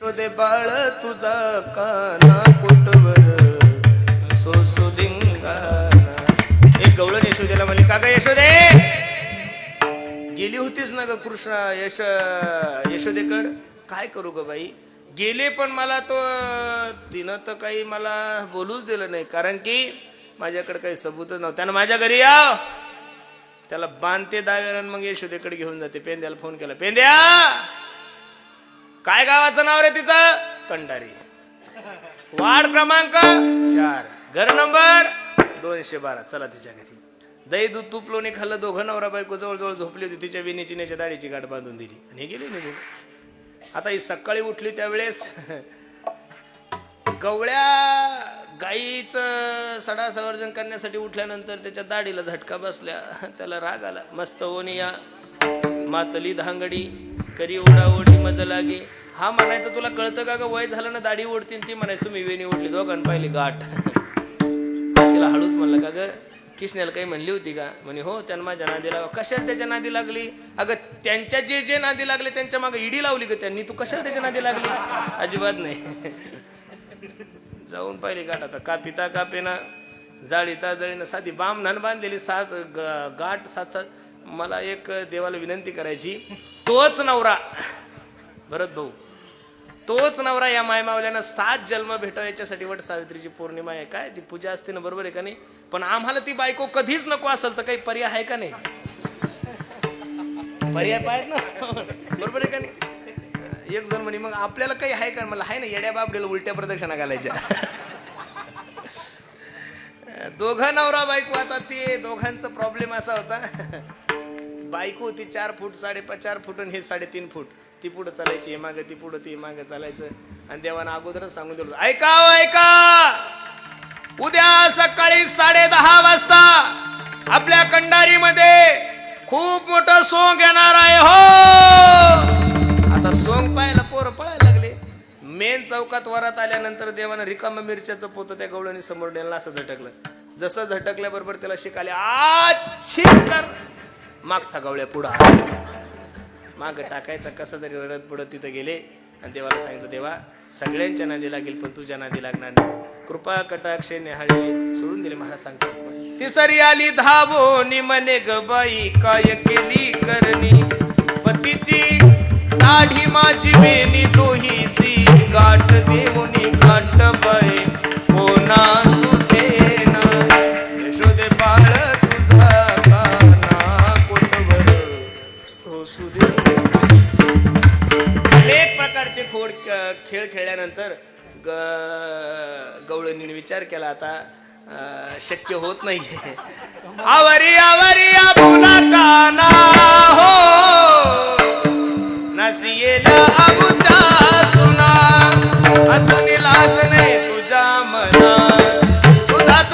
शोधे बाळ तुझा काना कुटवर सो दिंगाना एक गवळण यशोदेला म्हणले का ग यशोदे! गेली होतीस ना ग कृष्णा यश यशोदेकड? काय करू ग बाई? गेले पण मला तो तिनं तर काही मला बोलूच दिलं नाही. कारण की माझ्याकडे काही सबूतच नव्हतं. त्यानं माझ्या घरी या. त्याला बांधते दाव्यानं मग यशोदेकडे घेऊन जाते. पेंद्याला फोन केला. पेंद्या! काय गावाचं नाव रे तिचं? कंडारी. वार्ड क्रमांक? चार. घर नंबर? दोनशे बारा. चला तिच्या घरी. दही दूध तूप लोणी खाल्लं दोघं नवरा बायको जवळजवळ झोपली होती. तिच्या विनीची नेच्या दाढीची गाठ बांधून दिली. आणि हे गेली निघून आता ही सकाळी उठली त्यावेळेस. गवळ्या गाईचं सडा संवर्धन करण्यासाठी उठल्यानंतर त्याच्या दाढीला झटका बसल्या. त्याला राग आला. मस्त ओनिया मातली धांगडी करी ओढाओढी मज लागे हा म्हणायचं तुला कळतं का ग? वय झालं ना दाढी ओढतीन ती म्हणायचं तुम्ही वेणी ओढली दोघांना पाहिली गाठ. तिला हळूच म्हणलं का ग? किशन्याला काही म्हणली होती का? म्हणे हो त्यांना माझ्या नादी लागा कशाला त्याच्या नादी लागली? अगं त्यांच्या जे जे नादी लागले त्यांच्या मागे इडी लावली ग त्यांनी. तू कशाला त्याच्या नादी लागली? अजिबात नाही. जाऊन पाहिली गाठ. आता कापिता कापेना जाळीता जळीनं साधी बाम नान बांधलेली सात ग- गाठ सात सात. मला एक देवाला विनंती करायची. तोच नवरा. भरत भाऊ. तोच नवरा या मायमावल्यानं सात जन्म भेटाव याच्यासाठी वट सावित्रीची पौर्णिमा आहे. काय? ती पूजा असते ना बरोबर आहे का नाही? पण आम्हाला ती बायको कधीच नको असेल तर काही पर्याय आहे का नाही? पर्याय पाहिजेत ना. बरोबर आहे का नाही? एक जण म्हणे मग आपल्याला काही आहे का? मला आहे ना येड्या बाबडेला उलट्या प्रदक्षिणा घालायच्या. दोघं नवरा बायको आता ते दोघांचा प्रॉब्लेम असा होता. बायको होती चार फूट साडेपाच चार फूट आणि हे साडेतीन फूट. ती पुढं चालायची हे मागं ती पुढं ती मागं चालायचं. आणि देवानं अगोदरच सांगून दिलं ऐका ऐका! उद्या सकाळी साडे दहा वाजता आपल्या कंडारीमध्ये खूप मोठं सोंग येणार आहे हो! आता सोंग पाहायला पोरं पळायला लागले. मेन चौकात वरात आल्यानंतर देवानं रिकामा मिरच्याचं पोतं त्या गवळणी समोर नेलं असं झटकलं. जसं झटकल्याबरोबर त्याला शिकाले आच्छी कर मागचा गवळ्या पुढा मागं टाकायचा कसं तरी रडत पडत तिथं गेले. आणि देवाला सांगितलं देवा सगळ्यांच्या नादी लागेल पण तुझ्या नादी लागणार नाही. कृपा कटाक्षे नेहाळले सोडून दिले महाराज सांगतो तिसरी आली धावोनी मने ग बाई काय केली करणी? पतीची दाढी माझी बेनी तो शक्य होत नाहीये. आवरी आवरी आपुला काना हो. नसियेला आबुचा सुना अजून लाज नाही तुझ्या मना.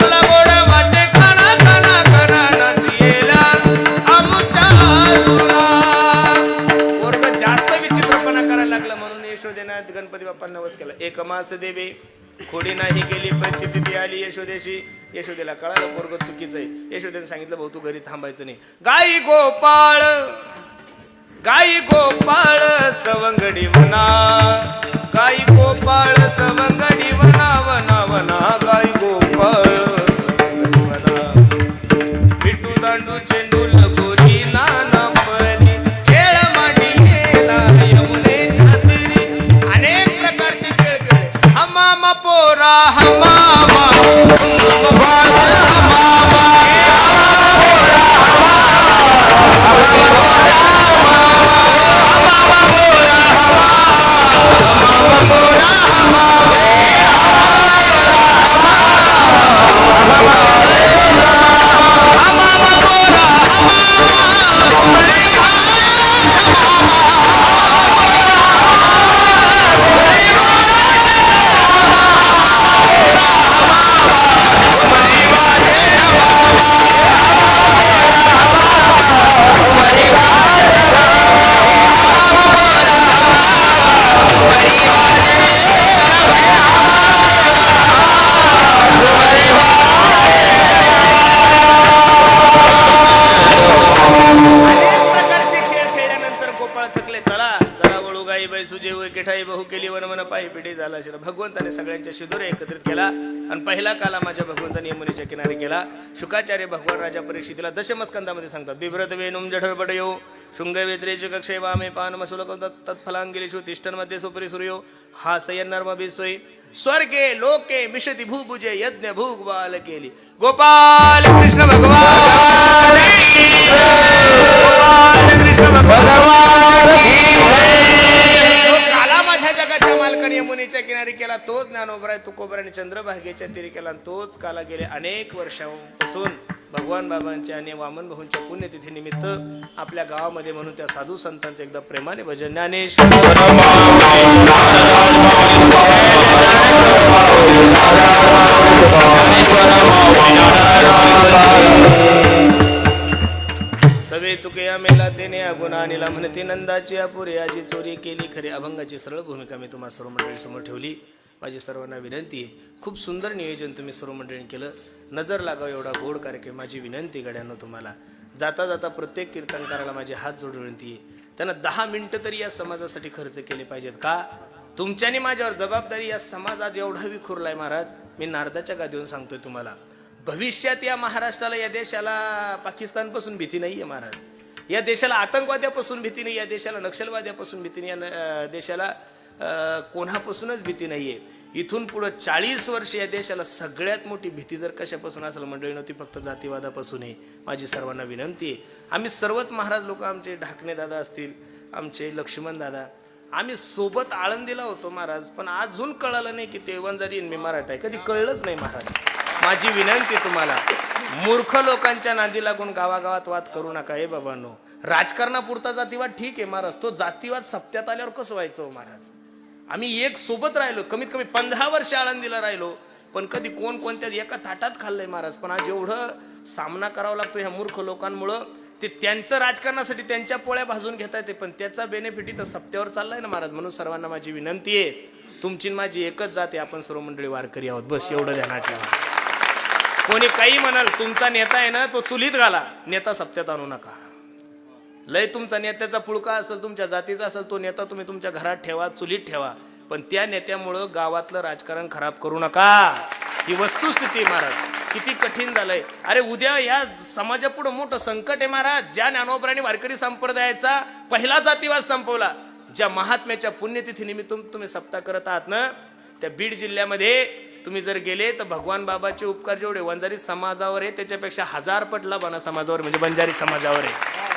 तुला वाटे जास्त करायला लागला म्हणून गणपती बाप्पांना नवस केला. एक मास देवे. खोडी नाही गेली परिस्थिती आली. यशोदेशी यशोदेला कळालं पोरग चुकीचं आहे. यशोदेने सांगितलं भाऊ तू घरी थांबायचं नाही. गाई गोपाळ गाई गोपाळ सवंगडी म्हणा पिढी भगवंताने सगळ्यांच्या शिदोरे एकत्रित केला आणि पहिला काला माझ्या भगवंताने यमुनेच्या किनारी केला. शुकाचार्य भगवान राजा परीक्षितीला दशमस्कंदामध्ये सांगतात बिभ्रत वेणुम जठरपट येऊ शृंग वेत्रेच कक्षे वामे पान मसुलक तत्फलांगिलेषु तिष्ठन्मध्ये सुपरी सूर्यो हा सयन्नर्म बिसोई स्वर्गे लोके मिशती भूभुजे यज्ञ भूग बाल केली. गोपाल कृष्ण केला तोच ज्ञानोबराय आणि चंद्रभागेच्या तिरी केला आणि तोच काला गेले अनेक वर्षांपासून भगवान बाबांच्या आणि वामन भाऊंच्या पुण्यतिथीनिमित्त आपल्या गावामध्ये म्हणून त्या साधू संतांचं एकदा प्रेमाने भजन. ज्ञानेश्वर सवे तुकया मेला तेने अगुणा आणला म्हणते नंदाची अपुरी आजी चोरी केली खरी अभंगाची सरळ भूमिका मी तुम्हाला सर्व मंडळीसमोर ठेवली. माझी सर्वांना विनंती आहे. खूप सुंदर नियोजन तुम्ही सर्व मंडळीने केलं. नजर लागावं एवढा गोड कार्यक्रम. माझी विनंती गड्यानं तुम्हाला. जाता जाता प्रत्येक कीर्तनकाराला माझी हात जोड विनंती आहे. त्यांना दहा मिनटं तरी या समाजासाठी खर्च केले पाहिजेत का? तुमच्याने माझ्यावर जबाबदारी या समाज आज एवढा विखुरलाय महाराज. मी नारदाच्या गादीवरून सांगतोय तुम्हाला. भविष्यात या महाराष्ट्राला या देशाला पाकिस्तानपासून भीती नाही आहे महाराज. या देशाला आतंकवाद्यापासून भीती नाही या देशाला नक्षलवाद्यापासून भीती नाही या न- देशाला कोणापासूनच भीती नाही आहे इथून पुढं चाळीस वर्ष या देशाला सगळ्यात मोठी भीती जर कशापासून असेल मंडळी नव्हती फक्त जातीवादापासून आहे. माझी सर्वांना विनंती आहे. आम्ही सर्वच महाराज लोक आमचे ढाकणे दादा असतील आमचे लक्ष्मण दादा. आम्ही सोबत आळंदीला होतो महाराज पण अजून कळालं नाही की ते वंजारी मी मराठा आहे. कधी कळलंच नाही महाराज. माझी विनंती तुम्हाला मूर्ख लोकांच्या नादी लागून गावागावात वाद करू नका हे बाबांनो. राजकारणापुरता जातीवाद ठीक आहे महाराज. तो जातीवाद सप्त्यात आल्यावर कसं व्हायचं हो महाराज? आम्ही एक सोबत राहिलो कमीत कमी पंधरा वर्ष आळंदीला राहिलो. पण कधी कोण कोणत्या एका थाटात खाल्लंय महाराज. पण आज एवढं सामना करावा लागतो ह्या मूर्ख लोकांमुळं. ते त्यांचं राजकारणासाठी त्यांच्या पोळ्या भाजून घेता येते पण त्याचा बेनिफिट इथं सप्त्यावर चाललाय ना महाराज म्हणून सर्वांना माझी विनंती आहे. तुमची माझी एकच जाते आपण सर्व मंडळी वारकरी आहोत. बस एवढं ध्यानात ठेवा कोणी काही म्हणाल तुमचा नेता आहे ना तो चुलीत घाला. नेता सप्त्यात आणू नका. लय तुमचा नेत्याचा पुळका असेल तुमच्या जातीचा असेल तो नेता तुम्ही तुमच्या घरात ठेवा चुलीत ठेवा. पण त्या नेत्यामुळं गावातलं राजकारण खराब करू नका. ही वस्तुस्थिती महाराज. किती कठीण झालंय. अरे उद्या या समाजापुढं मोठं संकट आहे महाराज. ज्या ज्ञानोबराणी वारकरी संप्रदायाचा पहिला जातीवाद संपवला ज्या महात्म्याच्या पुण्यतिथी निमित्त तुम्ही सप्ताह करत आहात ना त्या बीड जिल्ह्यामध्ये तुम्ही जर गेले तर भगवान बाबाचे उपकार जेवढे वंजारी समाजावर आहे त्याच्यापेक्षा हजार पट लाभाना समाजावर म्हणजे बंजारी समाजावर आहे.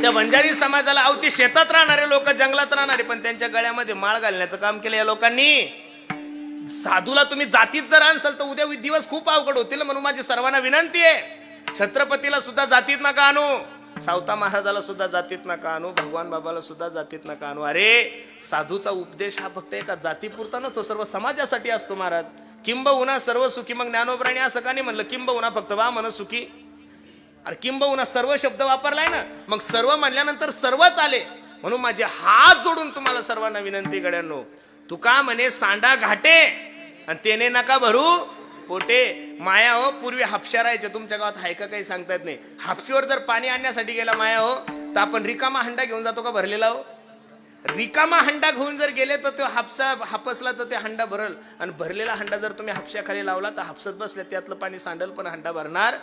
त्या बंजारी समाजाला अवती शेतात राहणारे लोक जंगलात राहणारे पण त्यांच्या गळ्यामध्ये माळ घालण्याचं काम केलं या लोकांनी. साधूला तुम्ही जातीत जर आणसाल तर उद्या दिवस खूप अवघड होतील म्हणून माझी सर्वांना विनंती आहे. छत्रपतीला सुद्धा जातीत नका आणू. सावता महाराजाला सुद्धा जातीत नका आणू. भगवान बाबाला सुद्धा जातीत नका आणू. अरे साधूचा उपदेश हा फक्त एका जातीपुरता नसतो सर्व समाजासाठी असतो महाराज. किंबहुना सर्व सुखी मग ज्ञानोप्राणी असं का नाही म्हणलं? किंबहुना फक्त वा मन सुखी अरे किंबहुना सर्व शब्द वापरलाय ना मग सर्व म्हणल्यानंतर सर्वच आले. म्हणून माझे हात जोडून तुम्हाला सर्वांना विनंती गड्यांनो तुका म्हणे सांडा घाटे? आणि तेने नका भरू. पोटे माया हो पूर्वी हापशा राहायच्या तुमच्या गावात हाय का काही सांगता येत नाही. हापशीवर जर पाणी आणण्यासाठी गेला माया हो तर आपण रिकामा हंडा घेऊन जातो का भरलेला हो? रिकामा हंडा घेऊन जर गेले तर तो हापसा हापसला तर ते हंडा भरल. आणि भरलेला हंडा जर तुम्ही हापशाखाली लावला तर हापसत बसले त्यातलं पाणी सांडल पण हंडा भरणार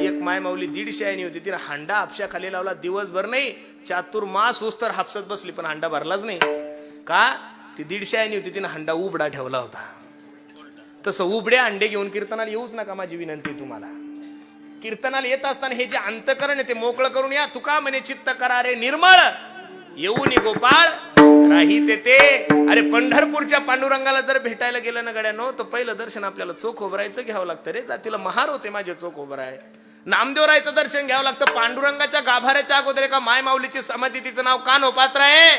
एक माय माऊली दीडशे आईनी होती. तिने हांडा हापशा खाली लावला. दिवसभर नाही चातुर्मास होस तर हापसत बसली पण हंडा भरलाच नाही. का? ती दीडशे आईनी होती तिने हंडा उबडा ठेवला होता. तसं उबडे अंडे घेऊन कीर्तनाला येऊच नका माझी विनंती तुम्हाला. कीर्तनाला येत असताना हे जे अंतकरण आहे ते मोकळं करून या. तुका म्हणे चित्त करा रे निर्मळ. नि गोपाळ. राही ते ते. अरे पंढरपूरच्या पांडुरंगाला जर भेटायला गेलं ना गड्यानो तर पहिलं दर्शन आपल्याला चोख उभरायचं घ्यावं लागतं रे. जातीला महार होते माझे चोख उभराय. नामदेवरायचं दर्शन घ्यावं लागतं. पांडुरंगाच्या गाभाऱ्याच्या अगोदर एका माय माऊलीची समाधी तिचं नाव का पात्र आहे?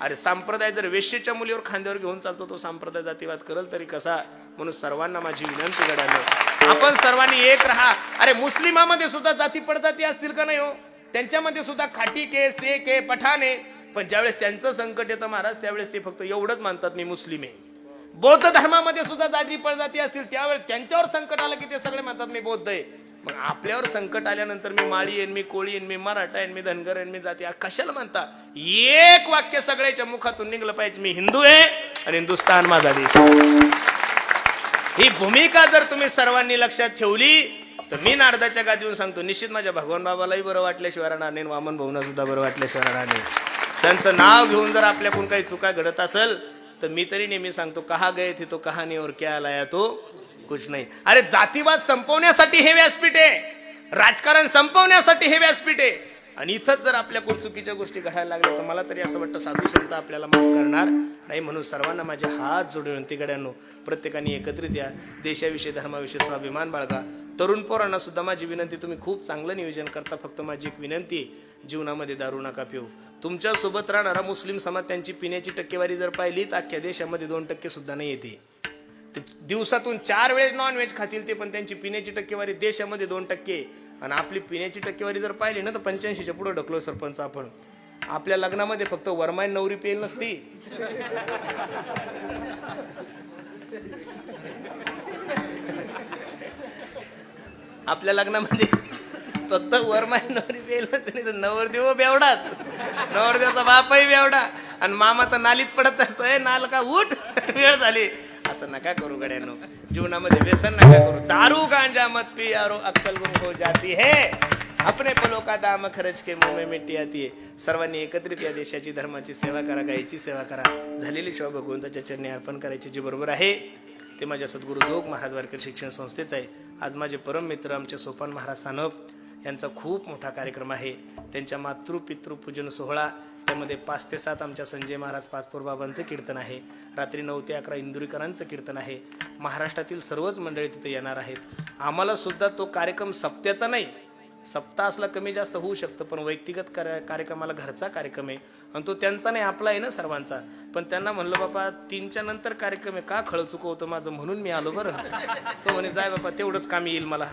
अरे संप्रदाय जर वेश्येच्या मुलीवर खांद्यावर घेऊन चालतो तो संप्रदाय जातीवाद करल तरी कसा? म्हणून सर्वांना माझी विनंती गड्यानो. आपण सर्वांनी एक राहा. अरे मुस्लिमामध्ये सुद्धा जाती पडजाती असतील का नाही हो? त्यांच्यामध्ये सुद्धा खाटी के से के पठाणे. पण ज्यावेळेस त्यांचं संकट येतं महाराज त्यावेळेस ते फक्त एवढंच मानतात मी मुस्लिम आहे. बौद्ध धर्मामध्ये सुद्धा जाती पळजाती असतील त्यावेळेस त्यांच्यावर संकट आलं की ते सगळे म्हणतात मी बौद्ध आहे. मग आपल्यावर संकट आल्यानंतर मी माळी येईन मी कोळी येईन मी मराठा येईन मी धनगर येईन मी जाती कशाला म्हणता एक वाक्य सगळ्याच्या मुखातून निघलं पाहिजे मी हिंदू आहे आणि हिंदुस्तान माझा देश ही भूमिका जर तुम्ही सर्वांनी लक्षात ठेवली तर मी नारदाच्या गादीवरून सांगतो निश्चित माझ्या भगवान बाबालाही बरं वाटल्याशिवाय राहणार नाही वामन भाऊना सुद्धा बरं वाटल्याशिवाय राहणार नाही. त्यांचं नाव घेऊन जर आपल्याकडून काही चुका घडत असेल तर मी तरी नेहमी सांगतो कहा गए थे तो कहाणीवर क्या आलाया तो कुछ नाही. अरे जातीवाद संपवण्यासाठी हे व्यासपीठ आहे. राजकारण संपवण्यासाठी हे व्यासपीठ आहे. आणि इथंच जर आपल्याकडून चुकीच्या गोष्टी घडायला लागल्या तर मला तरी असं वाटतं साधू संत आपल्याला माफ करणार नाही. म्हणून सर्वांना माझे हात जोडून विनंती गड्यांनो प्रत्येकाने एकत्रित या देशाविषयी धर्माविषयी स्वाभिमान बाळगा. तरुण पोरांना सुद्धा माझी विनंती तुम्ही खूप चांगलं नियोजन करता. फक्त माझी एक विनंती जीवनामध्ये दारू नका पिऊ. तुमच्यासोबत राहणारा मुस्लिम समाज त्यांची पिण्याची टक्केवारी जर पाहिली तर अख्ख्या देशामध्ये दोन टक्के सुद्धा नाही येते. दिवसातून चार वेळेस नॉन व्हेज खातील ते पण त्यांची पिण्याची टक्केवारी देशामध्ये दोन टक्के. आणि आपली पिण्याची टक्केवारी जर पाहिली ना तर पंच्याऐंशीच्या पुढे ढकलो सरपंच आपण. आपल्या लग्नामध्ये फक्त वरमाय नवरी पेल नसती. आपल्या लग्नामध्ये फक्त वरमाय नवरी पेल नाही तर नवरदेव बेवडाच. नवरदेवचा बापही बेवडा. आणि मामा तर नालीत पडत असतोय नाल का उठ. वेळ झाली. असं नका करू गड्यानो. जीवनामध्ये व्यसन नका करू. दारू गांजा मत पी यारो अक्कल गुम हो जाती है. अपने पलो का दाम खरच के मुंह में मिट्टी आती है. सर्वांनी एकत्रित या देशाची धर्माची सेवा करा गायीची सेवा करा. झालेली शोभा भगवंताच्या चरणी अर्पण करायची जी बरोबर आहे ते माझ्या सद्गुरू जोग महाराज वारकर शिक्षण संस्थेचं आहे. आज माझे परम मित्र आमचे सोपान महाराज सानप यांचा खूप मोठा कार्यक्रम आहे. त्यांच्या मातृपितृ पूजन सोहळा त्यामध्ये पाच ते सात आमच्या संजय महाराज पाचपूर बाबांचं कीर्तन आहे. रात्री नऊ ते अकरा इंदुरीकरांचं कीर्तन आहे. महाराष्ट्रातील सर्वच मंडळी तिथे येणार आहेत. आम्हाला सुद्धा तो कार्यक्रम सप्त्याचा नाही सप्ताह असला कमी जास्त होऊ शकतं पण व्यक्तिगत कार्य कार्यक्रमाला घरचा कार्यक्रम आहे. आणि तो त्यांचा नाही आपला आहे ना सर्वांचा. पण त्यांना म्हणलं बाबा तीनच्या नंतर कार्यक्रम आहे. का खळ चुकवतो माझं? म्हणून मी आलो बरं. तो म्हणे जाय बाबा तेवढंच काम येईल मला.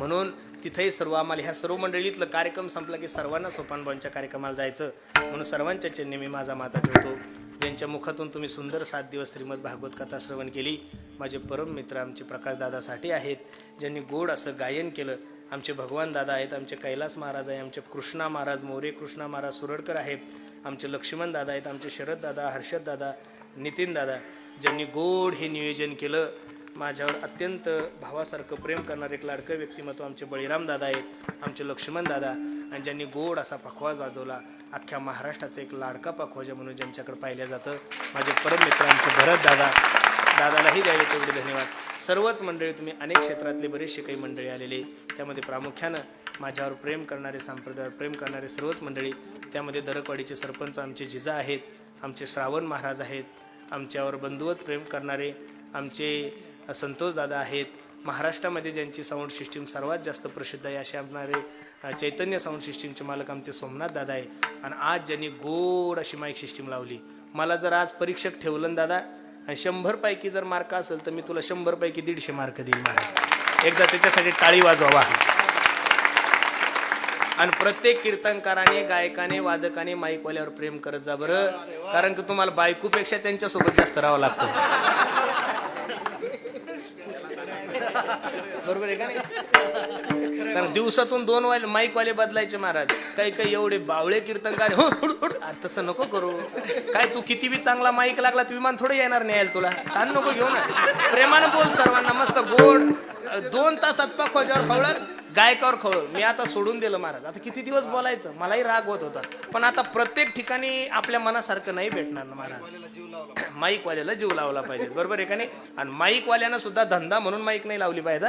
म्हणून तिथेही सर्व आम्हाला ह्या सर्व मंडळीतलं कार्यक्रम संपला की सर्वांना सोपानबाईंच्या कार्यक्रमाला जायचं. म्हणून सर्वांच्या चरणी मी माझा माता ठेवतो. ज्यांच्या मुखातून तुम्ही सुंदर सात दिवस श्रीमद भागवत कथा श्रवण केली माझे परम मित्र आमचे प्रकाशदादासाठी आहेत ज्यांनी गोड असं गायन केलं. आमचे भगवान दादा आहेत आमचे कैलास महाराज आहे आमचे कृष्णा महाराज मोरे कृष्णा महाराज सुरडकर आहेत आमचे लक्ष्मण दादा आहेत आमचे शरद दादा हर्षद दादा नितीन दादा ज्यांनी गोड हे नियोजन केलं. माझ्यावर अत्यंत भावासारखं प्रेम करणारे एक लाडकं व्यक्तिमत्व आमचे बळीराम दादा आहेत आमचे लक्ष्मण दादा आणि ज्यांनी गोड असा पखवाज वाजवला अख्ख्या महाराष्ट्राचा एक लाडका पखवाजा म्हणून ज्यांच्याकडे पाहिलं जातं. माझे परम मित्र आमचे भरत दादा दादालाही द्यावे तेवढे धन्यवाद. सर्वच मंडळी तुम्ही अनेक क्षेत्रातले बरेचसे काही मंडळी आलेले त्यामध्ये प्रामुख्यानं माझ्यावर प्रेम करणारे संप्रदायावर प्रेम करणारे सर्वच मंडळी त्यामध्ये दरकवाडीचे सरपंच आमचे जिजा आहेत आमचे श्रावण महाराज आहेत आमच्यावर बंधुवत प्रेम करणारे आमचे संतोष दादा आहेत. महाराष्ट्रामध्ये ज्यांची साऊंड सिस्टीम सर्वात जास्त प्रसिद्ध आहे असे असणारे चैतन्य साऊंड सिस्टीमचे मालक आमचे सोमनाथ दादा आहे. आणि आज ज्यांनी गोड अशी माईक सिस्टीम लावली मला जर आज परीक्षक ठेवलं ना दादा आणि शंभरपैकी जर मार्क असेल तर मी तुला शंभरपैकी दीडशे मार्क देईल मला एकदा त्याच्यासाठी टाळी वाजवावा. आणि प्रत्येक कीर्तनकाराने गायकाने वादकाने माईकवाल्यावर प्रेम करत जा बरं. कारण की तुम्हाला बायकोपेक्षा त्यांच्यासोबत जास्त राहावं लागतं. बरोबर आहे का नाही? कारण दिवसातून दोन वाले माईकवाले बदलायचे महाराज. काही काही एवढे बावळे कीर्तनकार हो तसं नको करू. काय तू किती बी चांगला माईक लागला तर विमान थोडं येणार नाही यायला तुला. ताण नको घेऊ ना. प्रेमानं बोल सर्वांना. मस्त गोड. दोन तासात पखवाच्यावर खवळत गायकावर खवळ मी आता सोडून दिलं महाराज. आता किती दिवस बोलायचं? मलाही राग होत होता. पण आता प्रत्येक ठिकाणी आपल्या मनासारखं नाही भेटणार ना महाराज. माईकवाल्याला जीव लावला पाहिजे. बरोबर आहे का नाही? आणि माईकवाल्यानं सुद्धा धंदा म्हणून माईक नाही लावली पाहिजे?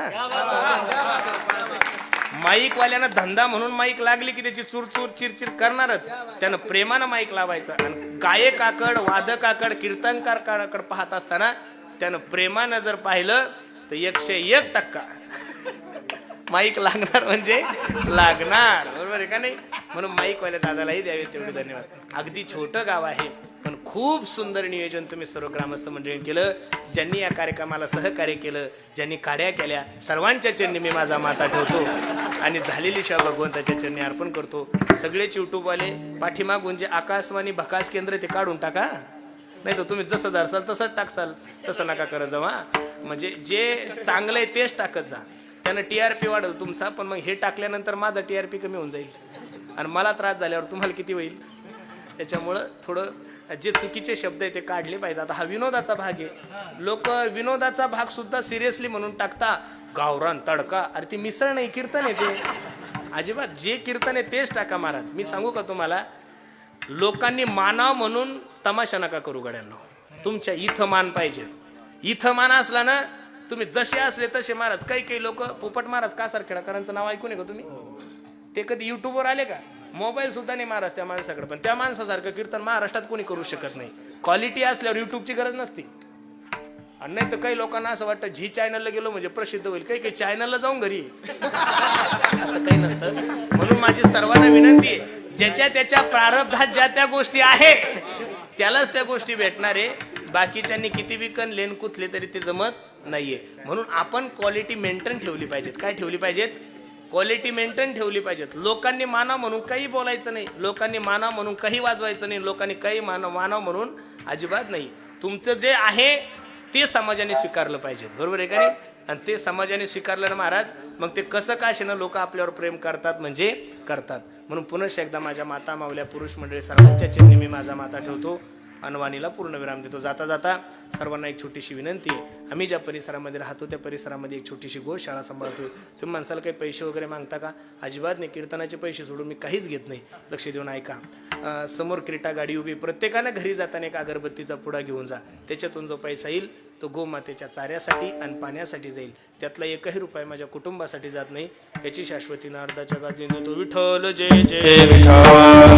माईकवाल्यानं धंदा म्हणून माईक लागली की त्याची चूर चिरचिर करणारच. त्यानं प्रेमानं माईक लावायचं. आणि गायकाकड वादकाकड कीर्तनकाराकड पाहत असताना त्यानं प्रेमानं जर पाहिलं तर एकशे एक टक्का. माईक लागणार म्हणजे लागणार. बरोबर आहे का नाही? म्हणून माईकवाल्या दादालाही द्यावे तेवढे धन्यवाद. अगदी छोटं गाव आहे पण खूप सुंदर नियोजन तुम्ही सर्व ग्रामस्थ मंडळीने केलं. ज्यांनी या कार्यक्रमाला सहकार्य केलं ज्यांनी काड्या केल्या सर्वांच्या चरणी मी माझा माता ठेवतो आणि झालेली सेवा भगवंताच्या चरणी अर्पण करतो. सगळेच युट्यूबवाले पाठीमागून जे आकाशवाणी भकास केंद्र ते काढून टाका. नाही तर तुम्ही जसं धरसाल तसंच टाकसाल. तसं नका करत जावा म्हणजे जे चांगलं आहे तेच टाकत जा. त्यानं टी आर पी वाढेल तुमचा पण मग हे टाकल्यानंतर माझा टी आर पी कमी होऊन जाईल. आणि मला त्रास झाल्यावर तुम्हाला किती होईल? त्याच्यामुळं थोडं जे चुकीचे शब्द आहे ते काढले पाहिजे आता हा विनोदाचा भाग आहे. लोक विनोदाचा भाग सुद्धा सिरियसली म्हणून टाकता गावरान तडका. अरे ती मिसळ नाही कीर्तन आहे ते. अजिबात जे कीर्तन आहे तेच टाका महाराज. मी सांगू का तुम्हाला? लोकांनी मानाव म्हणून तमाशा नका करू गड्यांना. तुमच्या इथं मान पाहिजे. इथं मान असला ना तुम्ही जसे असले तसे महाराज काही काही लोक पोपट महाराज कासार खेळाकरांचं नाव ऐकून आहे का तुम्ही? ते कधी युट्यूबवर आले का? मोबाईल सुद्धा नाही महाराज त्या माणसाकडे. पण त्या माणसासारखं कीर्तन महाराष्ट्रात कोणी करू शकत नाही. क्वालिटी असल्यावर युट्यूबची गरज नसती. आणि नाही तर काही लोकांना असं वाटतं झी चॅनलला गेलो म्हणजे प्रसिद्ध होईल. काही काही चॅनलला जाऊन घरी असं काही नसतं. म्हणून माझी सर्वांना विनंती आहे ज्याच्या त्याच्या प्रारब्धात ज्या त्या गोष्टी आहे त्यालाच त्या गोष्टी भेटणार आहे. बाकीच्यांनी किती विकन लेन कुथले तरी ते जमत नाहीये. म्हणून आपण क्वालिटी मेंटेन ठेवली पाहिजेत. काय ठेवली पाहिजेत? क्वालिटी मेंटेन ठेवली पाहिजेत. लोकांनी माना म्हणून काही बोलायचं नाही. लोकांनी माना म्हणून काही वाजवायचं नाही. लोकांनी काही मानव मानव म्हणून अजिबात नाही. तुमचं जे आहे ते समाजाने स्वीकारलं पाहिजे बरोबर आहे का नाही? आणि ते समाजाने स्वीकारलं ना महाराज मग ते कसं का ना लोक आपल्यावर प्रेम करतात म्हणजे करतात. म्हणून पुनश एकदा माझ्या माता मावल्या पुरुष मंडळी सर्वांच्या चिन्ही मी माझा माता ठेवतो. अनवाणीला पूर्ण विराम देतो. जाता जाता सर्वांना एक छोटीशी विनंती आहे. आम्ही ज्या परिसरामध्ये राहतो त्या परिसरामध्ये एक छोटीशी गोशाळा सांभाळतो तुम्ही माणसाला काही पैसे वगैरे मागता का? अजिबात नाही. कीर्तनाचे पैसे सोडून मी काहीच घेत नाही. लक्ष देऊन ऐका. समोर क्रीटा गाडी उभी प्रत्येकानं घरी जाताना एक अगरबत्तीचा पुडा घेऊन जा. त्याच्यातून जो पैसा येईल तो गोमातेच्या चाऱ्यासाठी आणि पाण्यासाठी जाईल. त्यातला एकही रुपये माझ्या कुटुंबासाठी जात नाही याची शाश्वती नारदाच्या गादी देतो विठ्ठल जय जय. विठ्ठल